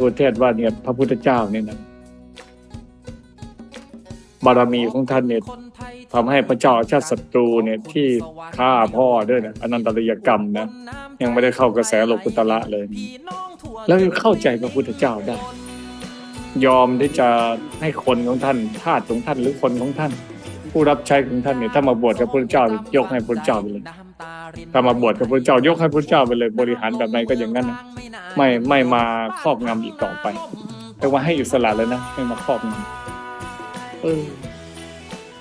รูเทศว่าเนี่ยพระพุทธเจ้าเนี่ยนะบารมีของท่านเนี่ยทำให้พระเจ้าชาติศัตรูเนี่ยที่ฆ่าพ่อด้วยนะอนันตริยกรรมนะยังไม่ได้เข้ากระแสโลกุตละเลย แล้วเข้าใจพระพุทธเจ้าได้ ยอมที่จะให้คนของท่านทาสของท่านหรือคนของท่าน ผู้รับใช้ของท่านเนี่ยถ้ามาบวชกับพระพุทธเจ้ายกให้พระพุทธเจ้าไปเลย ถ้ามาบวชกับพระเจ้ายกให้พระเจ้าไปเลยบริหารแบบไหนก็อย่างนั้นนะไม่ไม่มาครอบงำอีกต่อไปแต่ว่าให้อิสระเลยนะไม่มาครอบงำเออ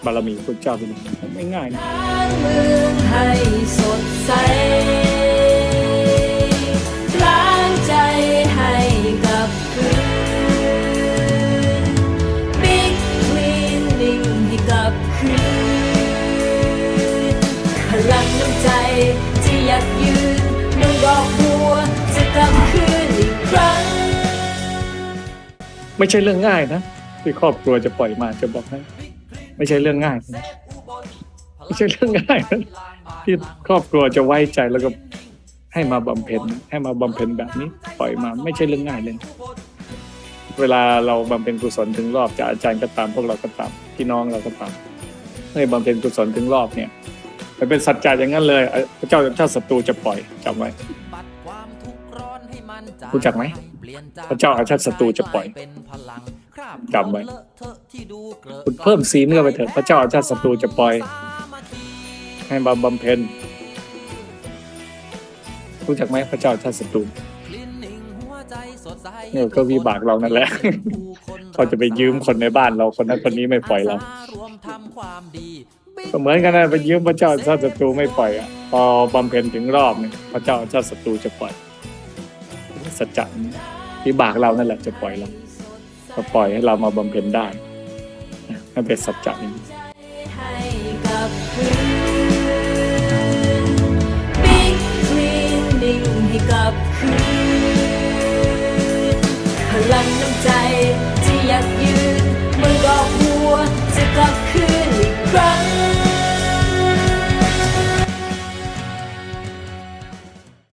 บารมีพระเจ้าเป็นอย่างนั้นไม่ง่ายนะ ยากยืนเมือนดอกบัวจะกลับคืนอีกครั้ง ไม่ใช่เรื่องง่ายนะที่ครอบครัวจะปล่อยมาจะบอกให้ไม่ใช่เรื่องง่ายนะไม่ใช่เรื่องง่ายนะที่ครอบครัวจะไว้ใจแล้วก็ให้มาบำเพ็ญให้มาบำเพ็ญแบบนี้ ปล่อยมาไม่ใช่เรื่องง่ายเลย เวลาเราบำเพ็ญกุศลถึงรอบจะอาจารย์ก็ตามพวกเราก็ตามพี่น้องเราก็ตามให้บำเพ็ญกุศลถึงรอบเนี่ย มันเป็นสัจจะอย่างนั้นเลยพระเจ้าชาติศัตรูจะปล่อยจำไว้รู้จักไหมพระเจ้าอาชาติศัตรูจะปล่อยจำไว้คุณเพิ่มสีเนื้อไปเถิดพระเจ้าอาชาติศัตรูจะปล่อย ให้มาบำเพ็ญรู้จักไหมพระเจ้าอาชาติศัตรูเนี่ยก็วิบากเรานั่นแหละ เขาจะไปยืมคนในบ้านเราคนนั้นคนนี้ไม่ปล่อยเรา ก็เหมือนกันนะไปยืมพระเจ้าชาติศัตรูไม่ปล่อยอะพอบำเพ็ญถึงรอบเนี่ยพระเจ้าชาติศัตรูจะปล่อยสัจจะวิบากเรานั่นแหละจะปล่อยเราก็ปล่อยให้เรามาบำเพ็ญได้นะนั่นเป็นสัจจะนี้ให้กลับคืนพลังน้ำใจที่อยากยืนเมือนดอกบัวจะกลับขึ้นอีกครั